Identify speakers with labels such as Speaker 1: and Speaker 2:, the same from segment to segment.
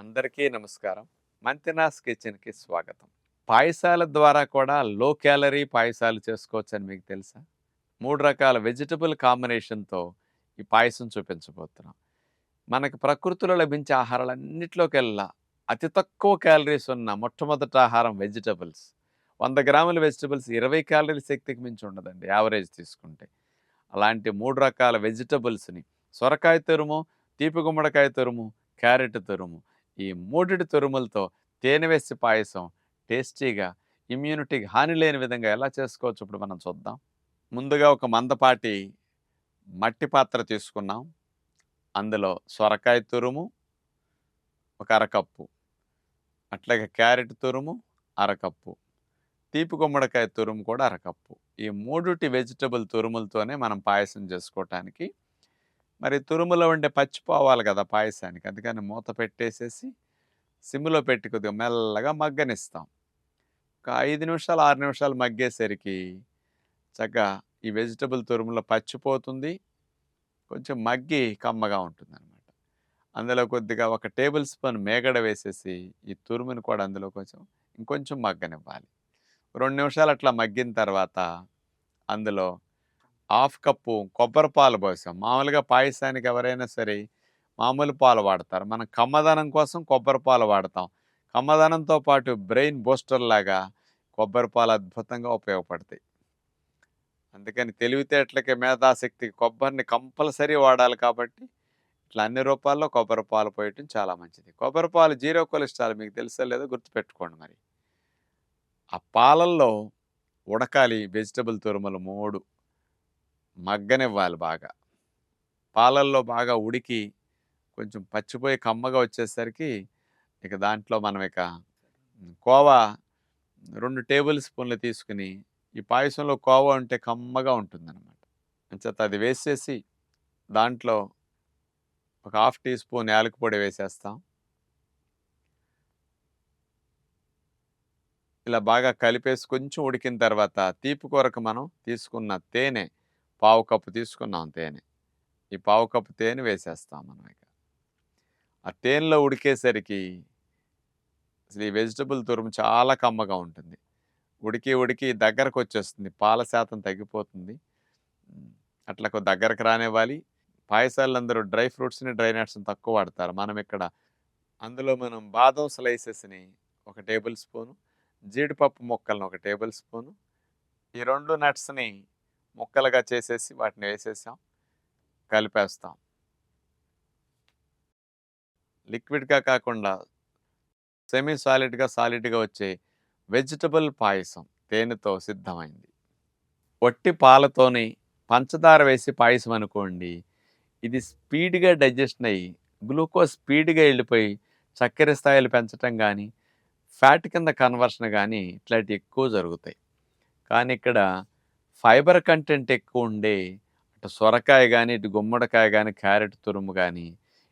Speaker 1: అందరికీ నమస్కారం. మంతినాస్ కిచెన్కి స్వాగతం. పాయసాల ద్వారా కూడా లో క్యాలరీ పాయసాలు చేసుకోవచ్చు అని మీకు తెలుసా? మూడు రకాల వెజిటబుల్ కాంబినేషన్తో ఈ పాయసం చూపించబోతున్నాం. మనకి ప్రకృతిలో లభించే ఆహారాలన్నిటిలోకెల్లా అతి తక్కువ క్యాలరీస్ ఉన్న మొట్టమొదటి ఆహారం వెజిటబుల్స్. వంద గ్రాముల వెజిటబుల్స్ ఇరవై క్యాలరీ శక్తికి మించి ఉండదండి యావరేజ్ తీసుకుంటే. అలాంటి మూడు రకాల వెజిటబుల్స్ని సొరకాయ తురుము తీపి గుమ్మడికాయ తురుము క్యారెట్ తురుము ఈ మూడిటి తురుములతో తేనె వేసి పాయసం టేస్టీగా ఇమ్యూనిటీకి హాని లేని విధంగా ఎలా చేసుకోవచ్చు ఇప్పుడు మనం చూద్దాం. ముందుగా ఒక మందపాటి మట్టి పాత్ర తీసుకున్నాం. అందులో సొరకాయ తురుము ఒక అరకప్పు. అట్లాగే క్యారెట్ తురుము అరకప్పు. తీపి గుమ్మడికాయ తురుము కూడా అరకప్పు. ఈ మూడుటి వెజిటబుల్ తురుములతోనే మనం పాయసం చేసుకోవటానికి మరి తురుములో ఉండే పచ్చిపోవాలి కదా పాయసానికి. అందుకని మూత పెట్టేసేసి సిమ్లో పెట్టి కొద్దిగా మెల్లగా మగ్గనిస్తాం. ఒక ఐదు నిమిషాలు ఆరు నిమిషాలు మగ్గేసరికి చక్కగా ఈ వెజిటబుల్ తురుములో పచ్చిపోతుంది కొంచెం మగ్గి కమ్మగా ఉంటుంది అనమాట అందులో కొద్దిగా ఒక టేబుల్ స్పూన్ మేగడ వేసేసి ఈ తురుముని కూడా అందులో కొంచెం ఇంకొంచెం మగ్గనివ్వాలి. రెండు నిమిషాలు అట్లా మగ్గిన తర్వాత అందులో హాఫ్ కప్పు కొబ్బరి పాలు పోసాం మామూలుగా పాయసానికి ఎవరైనా సరే మామూలు పాలు వాడతారు. మనం కమ్మదనం కోసం కొబ్బరి పాలు వాడతాం. కమ్మదనంతో పాటు బ్రెయిన్ బూస్టర్ లాగా కొబ్బరి పాలు అద్భుతంగా ఉపయోగపడతాయి. అందుకని తెలివితేటలకి మేధాశక్తికి కొబ్బరిని కంపల్సరీ వాడాలి కాబట్టి ఇట్లా అన్ని రూపాల్లో కొబ్బరి పాలు పోయటం చాలా మంచిది. కొబ్బరి పాలు జీరో కొలెస్ట్రాల్ మీకు తెలుసా లేదో గుర్తుపెట్టుకోండి మరి. ఆ పాలల్లో ఉడకాలి వెజిటబుల్ తురుములు మూడు. మగ్గనివ్వాలి బాగా. పాలల్లో బాగా ఉడికి కొంచెం పచ్చిపోయి కమ్మగా వచ్చేసరికి ఇక దాంట్లో మనం ఇక కోవా రెండు టేబుల్ స్పూన్లు తీసుకుని ఈ పాయసంలో కోవా ఉంటే కమ్మగా ఉంటుందన్నమాట. అంచేత అది వేసేసి దాంట్లో ఒక హాఫ్ టీ స్పూన్ యాలకు పొడి వేసేస్తాం. ఇలా బాగా కలిపేసి కొంచెం ఉడికిన తర్వాత తీపి కొరకు మనం తీసుకున్న తేనె పావు కప్పు తీసుకున్నాం తేనె. ఈ పావు కప్పు తేనె వేసేస్తాం మనం ఇక. ఆ తేనెలో ఉడికేసరికి అసలు ఈ వెజిటబుల్ తురుము చాలా కమ్మగా ఉంటుంది. ఉడికి ఉడికి దగ్గరకు వచ్చేస్తుంది. పాల శాతం తగ్గిపోతుంది. అట్లా దగ్గరకు రానివ్వాలి. పాయసాలు అందరూ డ్రై ఫ్రూట్స్ని డ్రై నట్స్ని తక్కువ వాడతారు. మనం ఇక్కడ అందులో మనం బాదం స్లైసెస్ని ఒక టేబుల్ స్పూను జీడిపప్పు ముక్కలను ఒక టేబుల్ స్పూను ఈ రెండు నట్స్ని ముక్కలుగా చేసేసి వాటిని వేసేసాం. కలిపేస్తాం. లిక్విడ్గా కాకుండా సెమీ సాలిడ్గా సాలిడ్గా వచ్చే వెజిటబుల్ పాయసం తేనెతో సిద్ధమైంది? వట్టి పాలతోని పంచదార వేసి పాయసం అనుకోండి ఇది స్పీడ్గా డైజెషన్ అయ్యి గ్లూకోజ్ స్పీడ్గా వెళ్ళిపోయి చక్కెర స్థాయిలు పెంచటం కానీ ఫ్యాట్ కింద కన్వర్షన్ కానీ ఇట్లాంటివి ఎక్కువ జరుగుతాయి. కానీ ఇక్కడ ఫైబర్ కంటెంట్ ఎక్కువ ఉండే అటు సొరకాయ కానీ ఇటు గుమ్మడికాయ కానీ క్యారెట్ తురుము కానీ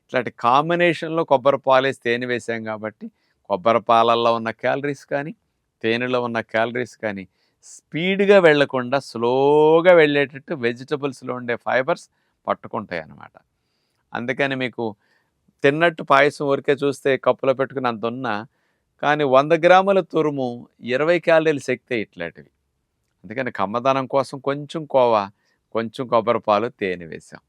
Speaker 1: ఇట్లాంటి కాంబినేషన్లో కొబ్బరి పాలేసి తేనె వేసాం కాబట్టి కొబ్బరి పాలల్లో ఉన్న క్యాలరీస్ కానీ తేనెలో ఉన్న క్యాలరీస్ కానీ స్పీడ్గా వెళ్ళకుండా స్లోగా వెళ్ళేటట్టు వెజిటబుల్స్లో ఉండే ఫైబర్స్ పట్టుకుంటాయి అన్నమాట. అందుకని మీకు తిన్నట్టు పాయసం ఊరికే చూస్తే కప్పులో పెట్టుకుని అంత ఉన్నా కానీ వంద గ్రాముల తురుము ఇరవై క్యాలరీలు శక్తి ఇట్లాంటివి. అందుకని కమ్మదనం కోసం కొంచెం కోవా కొంచెం కొబ్బరి పాలు తేనె వేసాం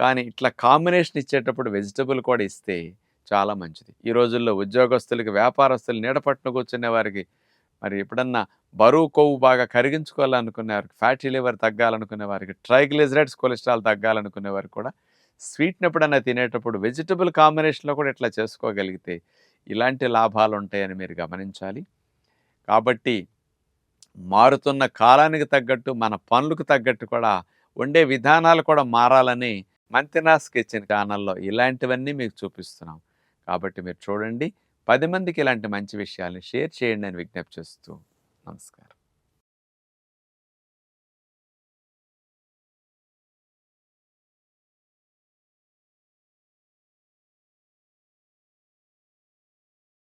Speaker 1: కానీ ఇట్లా కాంబినేషన్ ఇచ్చేటప్పుడు వెజిటబుల్ కూడా ఇస్తే చాలా మంచిది. ఈ రోజుల్లో ఉద్యోగస్తులకి వ్యాపారస్తులు నీడపట్టున కూర్చునే వారికి మరి ఎప్పుడన్నా బరువు కొవ్వు బాగా కరిగించుకోవాలనుకునే వారికి ఫ్యాటీ లివర్ తగ్గాలనుకునే వారికి ట్రైగ్లిజరైడ్స్ కొలెస్ట్రాల్ తగ్గాలనుకునే వారికి కూడా స్వీట్ని ఎప్పుడన్నా తినేటప్పుడు వెజిటబుల్ కాంబినేషన్లో కూడా ఇట్లా చేసుకోగలిగితే ఇలాంటి లాభాలు ఉంటాయని మీరు గమనించాలి. కాబట్టి మారుతున్న కాలానికి తగ్గట్టు మన పనులకు తగ్గట్టు కూడా ఉండే విధానాలు కూడా మారాలని మంతినాస్ కిచెన్ ఛానల్లో ఇలాంటివన్నీ మీకు చూపిస్తున్నాం. కాబట్టి మీరు చూడండి. పది మందికి ఇలాంటి మంచి విషయాల్ని షేర్ చేయండి అని విజ్ఞప్తి చేస్తూ నమస్కారం.